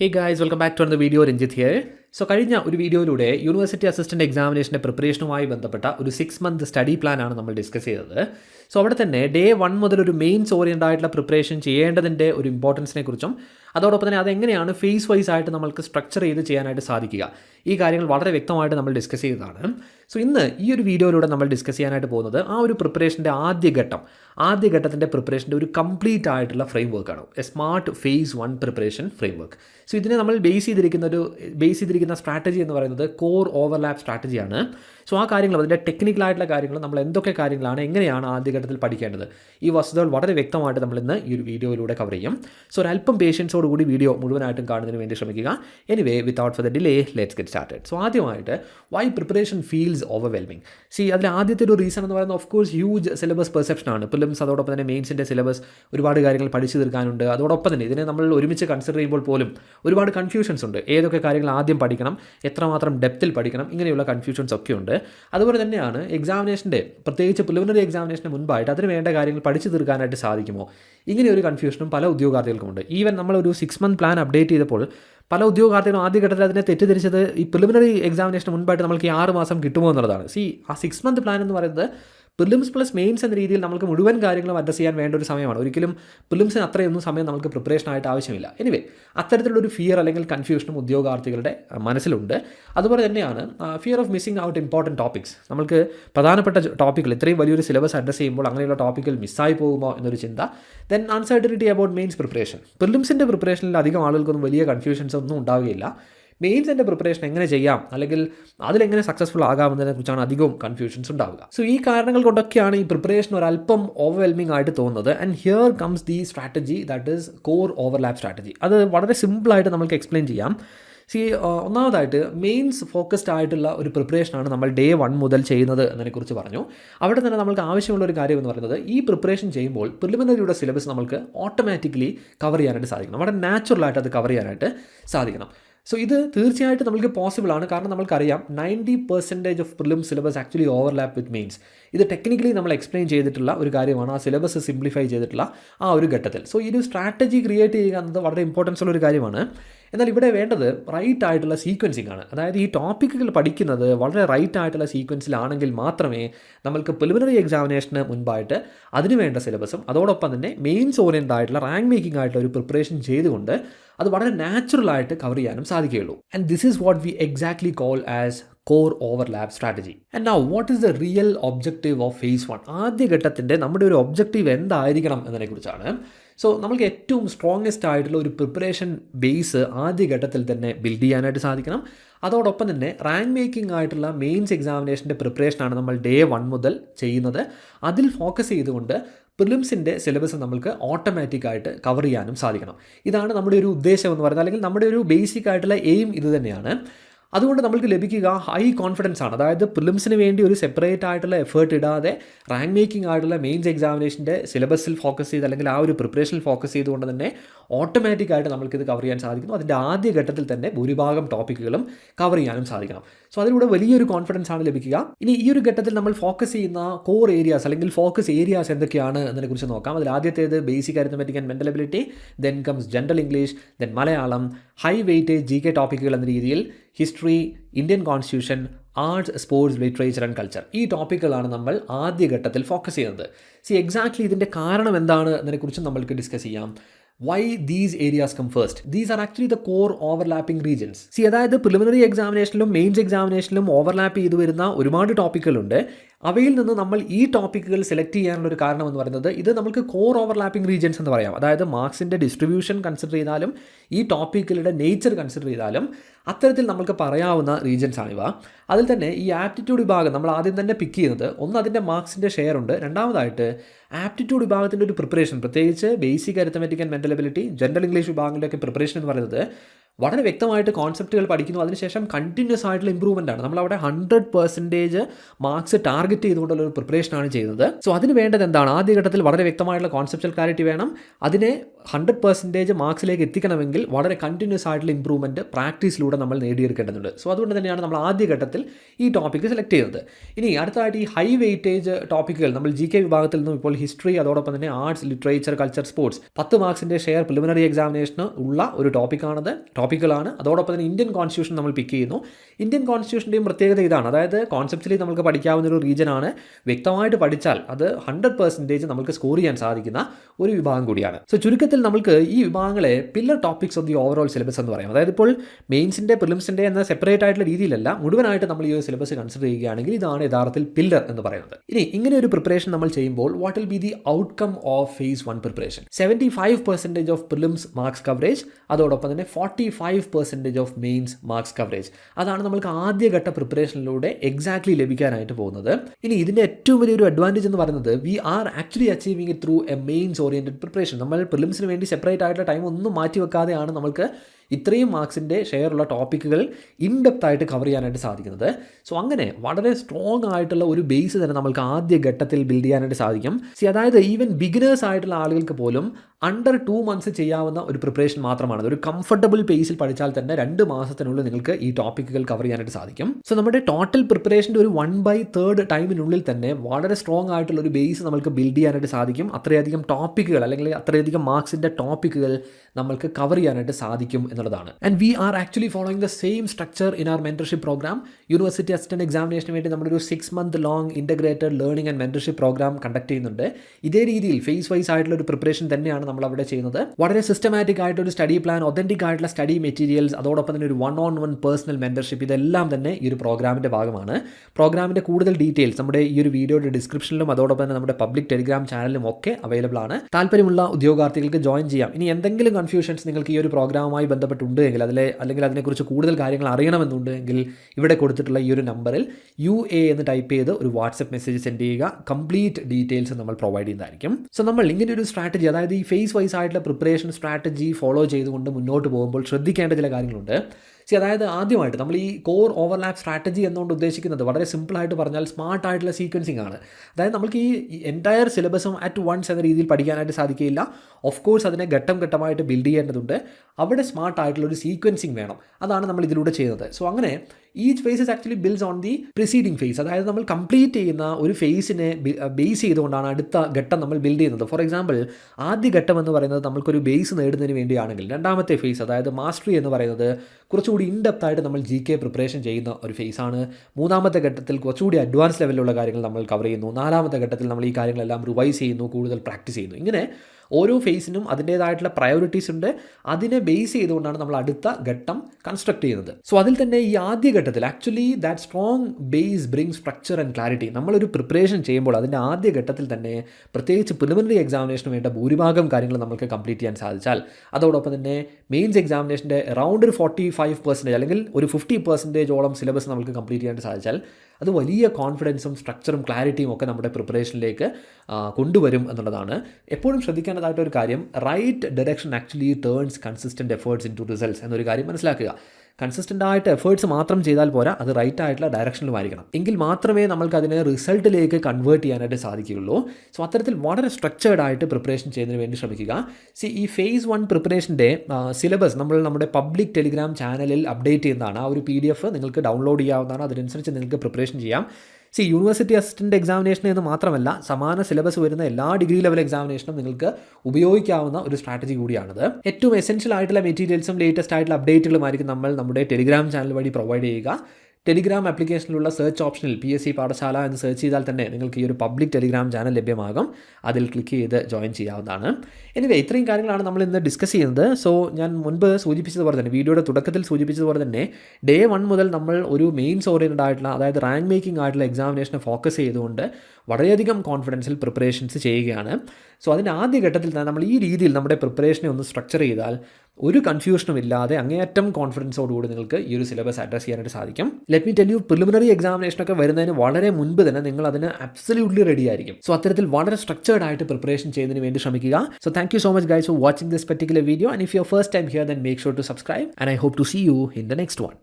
Hey guys, welcome back to another video. Ranjit here. So കഴിഞ്ഞ ഒരു വീഡിയോയിലൂടെ university assistant എക്സാമിനേഷന്റെ പ്രിപ്പറേഷനുമായി ബന്ധപ്പെട്ട ഒരു സിക്സ് മന്ത് സ്റ്റഡി പ്ലാനാണ് നമ്മൾ ഡിസ്കസ് ചെയ്തത്. സോ അവിടെ തന്നെ ഡേ വൺ മുതൽ ഒരു മെയിൻസ് ഓറിയന്റ് ആയിട്ടുള്ള പ്രിപ്പറേഷൻ ചെയ്യേണ്ടതിന്റെ ഒരു ഇമ്പോർട്ടൻസിനെ കുറിച്ചും അതോടൊപ്പം തന്നെ അതെങ്ങനെയാണ് ഫേസ് വൈസ് ആയിട്ട് നമുക്ക് സ്ട്രക്ചർ ചെയ്ത് ചെയ്യാനായിട്ട് സാധിക്കുക ഈ കാര്യങ്ങൾ വളരെ വ്യക്തമായിട്ട് നമ്മൾ ഡിസ്കസ് ചെയ്തതാണ്. സോ ഇന്ന് ഈ ഒരു വീഡിയോയിലൂടെ നമ്മൾ ഡിസ്കസ് ചെയ്യാനായിട്ട് പോകുന്നത് ആ ഒരു പ്രിപ്പറേഷന്റെ ആദ്യ ഘട്ടം ആദ്യ ഘട്ടത്തിന്റെ പ്രിപ്പറേഷന്റെ ഒരു കംപ്ലീറ്റ് ആയിട്ടുള്ള ഫ്രെയിം വർക്കാണ് a smart phase one preparation frame work so ഇതിനെ നമ്മൾ ബേസ് ചെയ്തിരിക്കുന്ന ഒരു ബേസ് ചെയ്തിരിക്കുന്ന സ്ട്രാറ്റജി എന്ന് പറയുന്നത് കോർ ഓവർലാപ്പ് സ്ട്രാറ്റജിയാണ് സോ ആ കാര്യങ്ങൾ അതിന്റെ ടെക്നിക്കലായിട്ടുള്ള കാര്യങ്ങൾ നമ്മൾ എന്തൊക്കെ കാര്യങ്ങളാണ് എങ്ങനെയാണ് ആദ്യഘട്ടത്തിൽ പഠിക്കേണ്ടത്? ഈ വസ്തുതകൾ വളരെ വ്യക്തമായിട്ട് നമ്മൾ ഇന്ന് ഈ ഒരു വീഡിയോയിലൂടെ കവർ ചെയ്യും. സോ ഒരല്പം പേഷ്യൻസോട് കൂടി വീഡിയോ മുഴുവനായിട്ടും കാണുന്നതിന് വേണ്ടി ശ്രമിക്കുക. Anyway without for the delay let's get started so ആദ്യമായിട്ട് why preparation feels overwhelming see അതിൽ ആദ്യത്തെ ഒരു റീസൺ എന്ന് പറയുന്നത് of course huge syllabus perception ആണ്. പ്രിലിംസ് അതോടൊപ്പം തന്നെ മെയിൻസിന്റെ സിലബസ് ഒരുപാട് കാര്യങ്ങൾ പഠിച്ചു തീർക്കാനുണ്ട്. അതോടൊപ്പം തന്നെ ഇതിനെ നമ്മൾ ഒരുമിച്ച് കൺസിഡർ ചെയ്യുമ്പോൾ പോലും ഒരുപാട് കൺഫ്യൂഷൻസ് ഉണ്ട്. ഏതൊക്കെ കാര്യങ്ങൾ ആദ്യം പഠിക്കണം എത്രമാത്രം ഡെപ്തിൽ പഠിക്കണം ഇങ്ങനെയുള്ള കൺഫ്യൂഷൻസ് ഒക്കെ ഉണ്ട്. അതുപോലെ തന്നെയാണ് എക്സാമിനേഷന്റെ പ്രത്യേകിച്ച് പ്രിലിമിനറി എക്സാമിനേഷന് മുൻപായിട്ട് അതിന് വേണ്ട കാര്യങ്ങൾ പഠിച്ചു തീർക്കാനായിട്ട് സാധിക്കുമോ? ഇങ്ങനെ ഒരു കൺഫ്യൂഷനും പല ഉദ്യോഗാർത്ഥികൾക്കുമുണ്ട്. ഈവൻ നമ്മളൊരു സിക്സ് മന്ത് പ്ലാൻ അപ്ഡേറ്റ് ചെയ്തപ്പോൾ പല ഉദ്യോഗാർത്ഥികളും ആദ്യഘട്ടത്തിൽ അതിനെ തെറ്റിദ്ധരിച്ചത് ഈ പ്രിലിമിനറി എക്സാമിനേഷന് മുൻപായിട്ട് നമുക്ക് ഈ ആറ് മാസം കിട്ടുമോ എന്നുള്ളതാണ്. സി ആ സിക്സ് മന്ത് പ്ലാൻ എന്ന് പറയുന്നത് പ്രിലിംസ് പ്ലസ് മെയിൻസ് എന്ന രീതിയിൽ നമുക്ക് മുഴുവൻ കാര്യങ്ങളും അഡ്രസ് ചെയ്യാൻ വേണ്ട ഒരു സമയമാണ്. ഒരിക്കലും പ്രിലിംസിന് അത്രയൊന്നും സമയം നമുക്ക് പ്രിപ്പറേഷൻ ആയിട്ട് ആവശ്യമില്ല. എനിവേ അത്തരത്തിലുള്ള ഒരു ഫിയർ അല്ലെങ്കിൽ കൺഫ്യൂഷനും ഉദ്യോഗാർത്ഥികളുടെ മനസ്സിലുണ്ട്. അതുപോലെ തന്നെയാണ് fear of missing out important topics നമുക്ക് പ്രധാനപ്പെട്ട ടോപ്പിക്കുകൾ ഇത്രയും വലിയൊരു സിലബസ് അഡ്രസ് ചെയ്യുമ്പോൾ അങ്ങനെയുള്ള ടോപ്പിക്കുകൾ മിസ്സായി പോകുമോ എന്നൊരു ചിന്ത. Then uncertainty about mains preparation പ്രിലിംസിന്റെ പ്രിപ്പറേഷനിൽ അധികം ആളുകൾക്കൊന്നും വലിയ കൺഫ്യൂഷൻസ് ഒന്നും ഉണ്ടാവുകയില്ല. മെയിൻസിന്റെ പ്രിപ്പറേഷൻ എങ്ങനെ ചെയ്യാം? അല്ലെങ്കിൽ അതിലെങ്ങനെ സക്സസ്ഫുൾ ആകാമെന്നതിനെ കുറിച്ചാണ് അധികവും കൺഫ്യൂഷൻസ് ഉണ്ടാവുക. സോ ഈ കാരണങ്ങൾ കൊണ്ടൊക്കെയാണ് ഈ പ്രിപ്പറേഷൻ ഒരു അല്പം ഓവർവെൽമിംഗ് ആയിട്ട് തോന്നുന്നത്. And here comes the strategy that is core overlap strategy അത് വളരെ സിമ്പിളായിട്ട് നമുക്ക് എക്സ്പ്ലെയിൻ ചെയ്യാം. സി ഒന്നാമതായിട്ട് മെയിൻസ് ഫോക്കസ്ഡ് ആയിട്ടുള്ള ഒരു പ്രിപ്പറേഷനാണ് നമ്മൾ ഡേ വൺ മുതൽ ചെയ്യുന്നത് എന്നതിനെക്കുറിച്ച് പറഞ്ഞു. അവിടെ തന്നെ നമുക്ക് ആവശ്യമുള്ള ഒരു കാര്യം എന്ന് പറയുന്നത് ഈ പ്രിപ്പറേഷൻ ചെയ്യുമ്പോൾ പ്രിലിമിനറിയുടെ സിലബസ് നമുക്ക് ഓട്ടോമാറ്റിക്കലി കവർ ചെയ്യാനായിട്ട് സാധിക്കണം. വളരെ നാച്ചുറലായിട്ട് അത് കവർ ചെയ്യാനായിട്ട് സാധിക്കണം. സോ ഇത് തീർച്ചയായിട്ടും നമുക്ക് പോസിബിൾ ആണ്. കാരണം നമുക്കറിയാം ninety percentage of prelim syllabus actually overlap with mains ഇത് ടെക്നിക്കലി നമ്മൾ എക്സ്പ്ലെയിൻ ചെയ്തിട്ടുള്ള ഒരു കാര്യമാണ്. ആ സിലബസ് സിംപ്ലിഫൈ ചെയ്തിട്ടുള്ള ആ ഒരു ഘട്ടത്തിൽ. സോ ഈ ഒരു സ്ട്രാറ്റജി ക്രിയേറ്റ് ചെയ്യുക എന്നത് വളരെ ഇമ്പോർട്ടൻസ് ഉള്ള ഒരു കാര്യമാണ്. എന്നാൽ ഇവിടെ വേണ്ടത് റൈറ്റ് ആയിട്ടുള്ള സീക്വൻസിങ് ആണ്. അതായത് ഈ ടോപ്പിക്കുകൾ പഠിക്കുന്നത് വളരെ റൈറ്റ് ആയിട്ടുള്ള സീക്വൻസിലാണെങ്കിൽ മാത്രമേ നമ്മൾക്ക് പ്രിലിമിനറി എക്സാമിനേഷന് മുൻപായിട്ട് അതിന് വേണ്ട സിലബസും അതോടൊപ്പം തന്നെ മെയിൻസ് ഓറിയന്റ് ആയിട്ടുള്ള റാങ്ക് മേക്കിംഗ് ആയിട്ടുള്ള ഒരു പ്രിപ്പറേഷൻ ചെയ്തുകൊണ്ട് അത് വളരെ നാച്ചുറൽ ആയിട്ട് കവർ ചെയ്യാനും സാധിക്കുകയുള്ളൂ. And this is what we exactly call as core overlap strategy and now what is the real objective of phase one ആദ്യ ഘട്ടത്തിന്റെ നമ്മുടെ ഒരു ഒബ്ജക്റ്റീവ് എന്തായിരിക്കണം എന്നതിനെക്കുറിച്ചാണ് സോ നമുക്ക് ഏറ്റവും സ്ട്രോങ്ങസ്റ്റ് ആയിട്ടുള്ള ഒരു പ്രിപ്പറേഷൻ ബേസ് ആദ്യ ഘട്ടത്തിൽ തന്നെ ബിൽഡ് ചെയ്യാനായിട്ട് സാധിക്കണം. അതോടൊപ്പം തന്നെ റാങ്ക് മേക്കിംഗ് ആയിട്ടുള്ള മെയിൻസ് എക്സാമിനേഷന്റെ പ്രിപ്പറേഷനാണ് നമ്മൾ ഡേ വൺ മുതൽ ചെയ്യുന്നത്. അതിൽ ഫോക്കസ് ചെയ്തുകൊണ്ട് പ്രിലിംസിന്റെ സിലബസ് നമുക്ക് ഓട്ടോമാറ്റിക് ആയിട്ട് കവർ ചെയ്യാനും സാധിക്കണം. ഇതാണ് നമ്മുടെ ഒരു ഉദ്ദേശം എന്ന് പറയുന്നത്. അല്ലെങ്കിൽ നമ്മുടെ ഒരു ബേസിക് ആയിട്ടുള്ള എയിം ഇത് തന്നെയാണ്. അതുകൊണ്ട് നമ്മൾക്ക് ലഭിക്കുക ഹൈ കോൺഫിഡൻസ് ആണ്. അതായത് പ്രിലിംസിന് വേണ്ടി ഒരു സെപ്പറേറ്റ് ആയിട്ടുള്ള എഫേർട്ട് ഇടാതെ റാങ്ക് മേക്കിംഗ് ആയിട്ടുള്ള മെയിൻസ് എക്സാമിനേഷന്റെ സിലബസിൽ ഫോക്കസ് ചെയ്ത് അല്ലെങ്കിൽ ആ ഒരു പ്രിപ്പറേഷനിൽ ഫോക്കസ് ചെയ്തുകൊണ്ട് തന്നെ ഓട്ടോമാറ്റിക് ആയിട്ട് ഇത് കവർ ചെയ്യാൻ സാധിക്കുന്നു. അതിന്റെ ആദ്യ ഘട്ടത്തിൽ തന്നെ ഭൂരിഭാഗം ടോപ്പിക്കുകളും കവർ ചെയ്യാനും സാധിക്കണം. സോ അതിലൂടെ വലിയൊരു കോൺഫിഡൻസ് ആണ് ലഭിക്കുക. ഇനി ഈ ഒരു ഘട്ടത്തിൽ നമ്മൾ ഫോക്കസ് ചെയ്യുന്ന കോർ ഏരിയാസ് അല്ലെങ്കിൽ ഫോക്കസ് ഏരിയാസ് എന്തൊക്കെയാണ് എന്നതിനെക്കുറിച്ച് നോക്കാം. അതിൽ ആദ്യത്തേത് basic arithmetic and mental ability then comes general English then Malayalam high weightage G K ടോപ്പിക്കുകൾ എന്ന രീതിയിൽ history Indian constitution arts sports literature and culture ഈ ടോപ്പിക്കുകളാണ് നമ്മൾ ആദ്യ ഘട്ടത്തിൽ ഫോക്കസ് ചെയ്യുന്നത്. സി എക്സാക്ട്ലി ഇതിന്റെ കാരണം എന്താണ് എന്നതിനെക്കുറിച്ച് നമ്മൾക്ക് ഡിസ്കസ് ചെയ്യാം. Why these areas come first these are actually the core overlapping regions see അതായത് പ്രിലിമിനറി എക്സാമിനേഷനിലും മെയിൻസ് എക്സാമിനേഷനിലും ഓവർലാപ്പ് ചെയ്തു വരുന്ന ഒരുപാട് ടോപ്പിക്കുകളുണ്ട് അവയിൽ നിന്ന് നമ്മൾ ഈ ടോപ്പിക്കുകൾ സെലക്ട് ചെയ്യാനുള്ള ഒരു കാരണം എന്ന് പറയുന്നത് ഇത് നമുക്ക് കോർ ഓവർലാപ്പിംഗ് റീജൻസ് എന്ന് പറയാം. അതായത് മാർക്സിന്റെ ഡിസ്ട്രിബ്യൂഷൻ കൺസിഡർ ചെയ്താലും ഈ ടോപ്പിക്കുകളുടെ നേച്ചർ കൺസിഡർ ചെയ്താലും അത്തരത്തിൽ നമുക്ക് പറയാവുന്ന റീജൻസ് ആണിവ. അതിൽ തന്നെ ഈ ആപ്റ്റിറ്റ്യൂഡ് വിഭാഗം നമ്മൾ ആദ്യം തന്നെ പിക്ക് ചെയ്യുന്നത് ഒന്ന് അതിന്റെ മാർക്സിന്റെ ഷെയർ ഉണ്ട് രണ്ടാമതായിട്ട് ആപ്റ്റിറ്റ്യൂഡ് വിഭാഗത്തിന്റെ ഒരു പ്രിപ്പറേഷൻ പ്രത്യേകിച്ച് basic arithmetic and mental ability general English വിഭാഗങ്ങളുടെയൊക്കെ preparation എന്ന് പറയുന്നത് വളരെ വ്യക്തമായിട്ട് കോൺസെപ്റ്റുകൾ പഠിക്കുന്നു. അതിനുശേഷം കണ്ടിന്യൂസ് ആയിട്ടുള്ള ഇമ്പ്രൂവ്മെന്റ് ആണ്. നമ്മളവിടെ ഹൺഡ്രഡ് പെർസെന്റേജ് മാർക്സ് ടാർഗറ്റ് ചെയ്തുകൊണ്ടുള്ള ഒരു പ്രിപ്പറേഷനാണ് ചെയ്യുന്നത്. സോ അതിന് വേണ്ടത് എന്താണ്? ആദ്യഘട്ടത്തിൽ വളരെ വ്യക്തമായിട്ടുള്ള കോൺസെപ്റ്റൽ ക്ലാരിറ്റി വേണം. അതിനെ ഹൺഡ്രഡ് പെർസെന്റേജ് മാർക്സിലേക്ക് എത്തിക്കണമെങ്കിൽ വളരെ കണ്ടിന്യൂസ് ആയിട്ടുള്ള ഇമ്പ്രൂവ്മെന്റ് പ്രാക്ടീസിലൂടെ നമ്മൾ നേടിയെടുക്കേണ്ടതുണ്ട്. സോ അതുകൊണ്ട് തന്നെയാണ് നമ്മൾ ആദ്യഘട്ടത്തിൽ ഈ ടോപ്പിക്ക് സെലക്ട് ചെയ്തത് ഇനി അടുത്തതായിട്ട് ഈ ഹൈ വെയിറ്റേജ് ടോപ്പിക്കുകൾ നമ്മൾ ജി കെ വിഭാഗത്തിൽ നിന്നും ഇപ്പോൾ ഹിസ്റ്ററി അതോടൊപ്പം തന്നെ ആർട്സ് ലിറ്ററേച്ചർ കൾച്ചർ സ്പോർട്സ് പത്ത് മാർക്സിന്റെ ഷെയർ പ്രിലിമിനറി എക്സാമിനേഷന് ഉള്ള ഒരു ടോപ്പിക്കാണത് ടോപ്പിക്കുകളാണ് അതോടൊപ്പം തന്നെ ഇന്ത്യൻ കോൺസ്റ്റിറ്റ്യൂഷൻ നമ്മൾ പിക്ക് ചെയ്യുന്നു. ഇന്ത്യൻ കോൺസ്റ്റിറ്റ്യൂഷന്റെയും പ്രത്യേകത ഇതാണ്. അതായത് കോൺസെപ്റ്റ്ലി നമുക്ക് പഠിക്കാവുന്ന ഒരു റീജനാണ് വ്യക്തമായിട്ട് പഠിച്ചാൽ അത് ഹൺഡ്രഡ് പെർസെന്റേജ് നമുക്ക് സ്കോർ ചെയ്യാൻ സാധിക്കുന്ന ഒരു വിഭാഗം കൂടിയാണ്. സോ ചുരുക്കത്തിൽ നമുക്ക് ഈ വിഭാഗങ്ങളെ pillar topics of the overall syllabus എന്ന് പറയാം. അതായത് ഇപ്പോൾ മെയിൻസിന്റെ പ്രിലിംസിന്റെ എന്ന സെപ്പറേറ്റ് ആയിട്ടുള്ള രീതിയിലല്ല മുഴുവനായിട്ട് നമ്മൾ ഈ ഒരു സിലബസ് കൺസിഡർ ചെയ്യുകയാണെങ്കിൽ ഇതാണ് യഥാർത്ഥത്തിൽ പില്ലർ എന്ന് പറയുന്നത്. ഇനി ഇങ്ങനെ ഒരു പ്രിപ്പറേഷൻ നമ്മൾ ചെയ്യുമ്പോൾ what will be the outcome of phase one preparation seventy five percentage of prelims marks coverage അതോടൊപ്പം തന്നെ forty five percentage of mains marks coverage അതാണ് നമ്മൾക്ക് ആദ്യഘട്ട പ്രിപ്പറേഷനിലൂടെ എക്സാക്ട്ലി ലഭിക്കാനായിട്ട് പോകുന്നത്. ഇനി ഇതിന്റെ ഏറ്റവും വലിയൊരു അഡ്വാന്റേജ് എന്ന് പറയുന്നത് we are actually achieving it through a mains oriented preparation നമ്മൾ പ്രിലിംസിന് വേണ്ടി സെപ്പറേറ്റ് ആയിട്ടുള്ള ടൈം ഒന്നും മാറ്റി വെക്കാതെയാണ് നമ്മൾക്ക് ഇത്രയും മാർക്സിന്റെ ഷെയറുള്ള ടോപ്പിക്കുകൾ ഇൻഡെപ്ത് ആയിട്ട് കവർ ചെയ്യാനായിട്ട് സാധിക്കുന്നത്. സോ അങ്ങനെ വളരെ സ്ട്രോങ് ആയിട്ടുള്ള ഒരു ബേസ് തന്നെ നമുക്ക് ആദ്യ ഘട്ടത്തിൽ ബിൽഡ് ചെയ്യാനായിട്ട് സാധിക്കും. സി അതായത് ഈവൻ ബിഗിനേഴ്സ് ആയിട്ടുള്ള ആളുകൾക്ക് പോലും അണ്ടർ ടു മന്ത്സ് ചെയ്യാവുന്ന ഒരു പ്രിപ്പറേഷൻ മാത്രമാണ് ഒരു കംഫർട്ടബിൾ പേസിൽ പഠിച്ചാൽ തന്നെ രണ്ട് മാസത്തിനുള്ളിൽ നിങ്ങൾക്ക് ഈ ടോപ്പിക്കുകൾ കവർ ചെയ്യാനായിട്ട് സാധിക്കും. സോ നമ്മുടെ ടോട്ടൽ പ്രിപ്പറേഷന്റെ ഒരു വൺ ബൈ തേർഡ് ടൈമിനുള്ളിൽ തന്നെ വളരെ സ്ട്രോങ് ആയിട്ടുള്ള ഒരു ബേസ് നമുക്ക് ബിൽഡ് ചെയ്യാനായിട്ട് സാധിക്കും. അത്രയധികം ടോപ്പിക്കുകൾ അല്ലെങ്കിൽ അത്രയധികം മാർക്സിന്റെ ടോപ്പിക്കുകൾ നമ്മൾക്ക് കവർ ചെയ്യാനായിട്ട് സാധിക്കും എന്നുള്ളതാണ്. And we are actually following the same structure in our mentorship program university assistant എക്സാമിനേഷന് വേണ്ടി നമ്മളൊരു six month long integrated learning and mentorship program conduct ചെയ്യുന്നുണ്ട്. ഇതേ രീതിയിൽ ഫേസ് വൈസ് ആയിട്ടുള്ള ഒരു പ്രിപ്പറേഷൻ തന്നെയാണ് നമ്മൾ അവിടെ ചെയ്യുന്നത്. വളരെ സിസ്റ്റമാറ്റിക് ആയിട്ട് ഒരു സ്റ്റഡി പ്ലാൻ ഒതന്റിക് ആയിട്ടുള്ള സ്റ്റഡി മെറ്റീരിയൽസ് അതോടൊപ്പം തന്നെ ഒരു one on one personal mentorship ഇതെല്ലാം തന്നെ ഈ ഒരു പ്രോഗ്രാമിന്റെ ഭാഗമാണ്. പ്രോഗ്രാമിന്റെ കൂടുതൽ ഡീറ്റെയിൽസ് നമ്മുടെ ഈ ഒരു വീഡിയോയുടെ ഡിസ്ക്രിപ്ഷനിലും അതോടൊപ്പം തന്നെ നമ്മുടെ പബ്ലിക് ടെലിഗ്രാം ചാനലിലും ഒക്കെ അവൈലബിൾ ആണ്. താല്പര്യമുള്ള ഉദ്യോഗാർത്ഥികൾക്ക് ജോയിൻ ചെയ്യാം. ഇനി എന്തെങ്കിലും കൺഫ്യൂഷൻസ് നിങ്ങൾക്ക് ഈ ഒരു പ്രോഗ്രാമുമായി ബന്ധപ്പെട്ടുണ്ട് എങ്കിൽ അതിലെ അല്ലെങ്കിൽ അതിനെക്കുറിച്ച് കൂടുതൽ കാര്യങ്ങൾ അറിയണമെന്നുണ്ടെങ്കിൽ ഇവിടെ കൊടുത്തിട്ടുള്ള ഈ ഒരു നമ്പറിൽ യു എ എന്ന് ടൈപ്പ് ചെയ്ത് ഒരു വാട്സപ്പ് മെസ്സേജ് സെൻഡ് ചെയ്യുക. കംപ്ലീറ്റ് ഡീറ്റെയിൽസ് നമ്മൾ പ്രൊവൈഡ് ചെയ്യുന്നതായിരിക്കും. സോ നമ്മൾ ഇങ്ങനെ ഒരു സ്ട്രാറ്റജി അതായത് ഈ ഫേസ് വൈസ് ആയിട്ടുള്ള പ്രിപ്പറേഷൻ സ്ട്രാറ്റജി ഫോളോ ചെയ്തുകൊണ്ട് മുന്നോട്ട് പോകുമ്പോൾ ശ്രദ്ധിക്കേണ്ട ചില കാര്യങ്ങളുണ്ട്. സി അതായത് ആദ്യമായിട്ട് നമ്മൾ ഈ കോർ ഓവർലാപ്പ് സ്ട്രാറ്റജി എന്നുകൊണ്ട് ഉദ്ദേശിക്കുന്നത് വളരെ സിമ്പിളായിട്ട് പറഞ്ഞാൽ സ്മാർട്ട് ആയിട്ടുള്ള സീക്വൻസിങ് ആണ്. അതായത് നമുക്ക് ഈ എന്റയർ സിലബസും അറ്റ് വൺസ് എന്ന രീതിയിൽ പഠിക്കാനായിട്ട് സാധിക്കില്ല ഓഫ് കോഴ്സ് അതിനെ ഘട്ടം ഘട്ടമായിട്ട് ബിൽഡ് ചെയ്യേണ്ടതുണ്ട്. അവിടെ സ്മാർട്ട് ആയിട്ടുള്ള ഒരു സീക്വൻസിങ് വേണം. അതാണ് നമ്മൾ ഇതിലൂടെ ചെയ്യുന്നത്. സോ അങ്ങനെ each phase is actually builds on the preceding phase അതായത് നമ്മൾ കംപ്ലീറ്റ് ചെയ്യുന്ന ഒരു ഫേസിനെ ബേസ് ചെയ്തുകൊണ്ടാണ് അടുത്ത ഘട്ടം നമ്മൾ ബിൽഡ് ചെയ്യുന്നത്. ഫോർ എക്സാമ്പിൾ ആദ്യ ഘട്ടം എന്ന് പറയുന്നത് നമ്മൾക്കൊരു ബേസ് നേടുന്നതിന് വേണ്ടിയാണെങ്കിൽ രണ്ടാമത്തെ ഫേസ് അതായത് മാസ്റ്ററി എന്ന് പറയുന്നത് കുറച്ചുകൂടി ഇൻഡെപ്ത് ആയിട്ട് നമ്മൾ ജി കെ പ്രിപ്പറേഷൻ ചെയ്യുന്ന ഒരു ഫേസ് ആണ്. മൂന്നാമത്തെ ഘട്ടത്തിൽ കുറച്ചുകൂടി അഡ്വാൻസ് ലെവലിലുള്ള കാര്യങ്ങൾ നമ്മൾ കവർ ചെയ്യുന്നു. നാലാമത്തെ ഘട്ടത്തിൽ നമ്മൾ ഈ കാര്യങ്ങളെല്ലാം റിവൈസ് ചെയ്യുന്നു കൂടുതൽ പ്രാക്ടീസ് ചെയ്യുന്നു. ഇങ്ങനെ ഓരോ ഫേസിനും അതിന്റേതായിട്ടുള്ള പ്രയോറിറ്റീസ് ഉണ്ട്. അതിനെ ബേസ് ചെയ്തുകൊണ്ടാണ് നമ്മൾ അടുത്ത ഘട്ടം കൺസ്ട്രക്ട് ചെയ്യുന്നത്. സോ അതിൽ തന്നെ ഈ ആദ്യ ഘട്ടത്തിൽ actually that strong base bring structure and clarity നമ്മളൊരു പ്രിപ്പറേഷൻ ചെയ്യുമ്പോൾ അതിന്റെ ആദ്യ ഘട്ടത്തിൽ തന്നെ പ്രത്യേകിച്ച് പ്രിലിമിനറി എക്സാമിനേഷന് വേണ്ട ഭൂരിഭാഗം കാര്യങ്ങൾ നമുക്ക് കംപ്ലീറ്റ് ചെയ്യാൻ സാധിച്ചാൽ അതോടൊപ്പം തന്നെ മെയിൻസ് എക്സാമിനേഷന്റെ അറൗണ്ട് ഒരു ഫോർട്ടി ഫൈവ് പെർസെന്റേജ് അല്ലെങ്കിൽ ഒരു ഫിഫ്റ്റി പെർസെന്റേജോളം സിലബസ് നമുക്ക് കംപ്ലീറ്റ് ചെയ്യാൻ സാധിച്ചാൽ അത് വലിയ കോൺഫിഡൻസും സ്ട്രക്ചറും ക്ലാരിറ്റിയും ഒക്കെ നമ്മുടെ പ്രിപ്പറേഷനിലേക്ക് കൊണ്ടുവരും എന്നുള്ളതാണ്. എപ്പോഴും ശ്രദ്ധിക്കേണ്ടതായിട്ടൊരു ഒരു കാര്യം right direction actually turns consistent efforts into results എന്നൊരു കാര്യം മനസ്സിലാക്കുക. കൺസിസ്റ്റന്റ് ആയിട്ട് എഫേർട്സ് മാത്രം ചെയ്താൽ പോരാ അത് റൈറ്റ് ആയിട്ടുള്ള ഡയറക്ഷനിലുമായിരിക്കണം എങ്കിൽ മാത്രമേ നമ്മൾക്ക് അതിനെ റിസൾട്ടിലേക്ക് കൺവേർട്ട് ചെയ്യാനായിട്ട് സാധിക്കുകയുള്ളൂ. സോ അത്തരത്തിൽ വളരെ സ്ട്രക്ചേർഡ് ആയിട്ട് പ്രിപ്പറേഷൻ ചെയ്യുന്നതിന് വേണ്ടി ശ്രമിക്കുക. സി ഈ ഫേസ് വൺ പ്രിപ്പറേഷന്റെ സിലബസ് നമ്മൾ നമ്മുടെ പബ്ലിക് ടെലിഗ്രാം ചാനലിൽ അപ്ഡേറ്റ് ചെയ്യുന്നതാണ്. ആ ഒരു പി നിങ്ങൾക്ക് ഡൗൺലോഡ് ചെയ്യാവുന്നതാണ്. അതിനനുസരിച്ച് നിങ്ങൾക്ക് പ്രിപ്പറേഷൻ ചെയ്യാം. സി യൂണിവേഴ്സിറ്റി അസിസ്റ്റന്റ് എക്സാമിനേഷൻ എന്ന് മാത്രമല്ല സമാന സിലബസ് വരുന്ന എല്ലാ ഡിഗ്രി ലെവൽ എക്സാമിനേഷനും നിങ്ങൾക്ക് ഉപയോഗിക്കാവുന്ന ഒരു സ്ട്രാറ്റജി കൂടിയാണത്. ഏറ്റവും എസെൻഷ്യൽ ആയിട്ടുള്ള മെറ്റീരിയൽസും ലേറ്റസ്റ്റ് ആയിട്ടുള്ള അപ്ഡേറ്റുകളുമായിരിക്കും നമ്മൾ നമ്മുടെ ടെലിഗ്രാം ചാനൽ വഴി പ്രൊവൈഡ് ചെയ്യുക. ടെലിഗ്രാം ആപ്ലിക്കേഷനിലുള്ള സെർച്ച് ഓപ്ഷനിൽ പി എസ് സി പാഠശാല എന്ന് സെർച്ച് ചെയ്താൽ തന്നെ നിങ്ങൾക്ക് ഈ ഒരു പബ്ലിക് ടെലിഗ്രാം ചാനൽ ലഭ്യമാകും. അതിൽ ക്ലിക്ക് ചെയ്ത് ജോയിൻ ചെയ്യാവുന്നതാണ്. എനിവേ ഇത്രയും കാര്യങ്ങളാണ് നമ്മൾ ഇന്ന് ഡിസ്കസ് ചെയ്യുന്നത്. സോ ഞാൻ മുൻപ് സൂചിപ്പിച്ചതുപോലെ തന്നെ വീഡിയോയുടെ തുടക്കത്തിൽ സൂചിപ്പിച്ചതുപോലെ തന്നെ ഡേ വൺ മുതൽ നമ്മൾ ഒരു മെയിൻസ് ഓറിയന്റഡ് ആയിട്ടുള്ള അതായത് റാങ്ക് മേക്കിംഗ് ആയിട്ടുള്ള എക്സാമിനേഷനെ ഫോക്കസ് ചെയ്തുകൊണ്ട് വളരെയധികം കോൺഫിഡൻസിൽ പ്രിപ്പറേഷൻസ് ചെയ്യുകയാണ്. സോ അതിന്റെ ആദ്യ ഘട്ടത്തിൽ തന്നെ നമ്മൾ ഈ രീതിയിൽ നമ്മുടെ പ്രിപ്പറേഷനെ ഒന്ന് സ്ട്രക്ചർ ചെയ്താൽ ഒരു കൺഫ്യൂഷനും ഇല്ലാതെ അങ്ങേയറ്റം കോൺഫിഡൻസോടുകൂടി നിങ്ങൾക്ക് ഈ ഒരു സിലബസ് അഡ്രസ് ചെയ്യാനായിട്ട് സാധിക്കും. Let me tell you preliminary എക്സാമിനേഷനൊക്കെ വരുന്നതിന് വളരെ മുൻപ് തന്നെ നിങ്ങൾ അതിന് അബ്സല്യൂട്ട്ലി റെഡി ആയിരിക്കും. സോ അത്തരത്തിൽ വളരെ സ്ട്രക്ചേർഡ് ആയിട്ട് പ്രിപ്പറേഷൻ ചെയ്യുന്നതിന് വേണ്ടി ശ്രമിക്കുക. So thank you so much guys for watching this particular video and if your first time here then make sure to subscribe and I hope to see you in the next one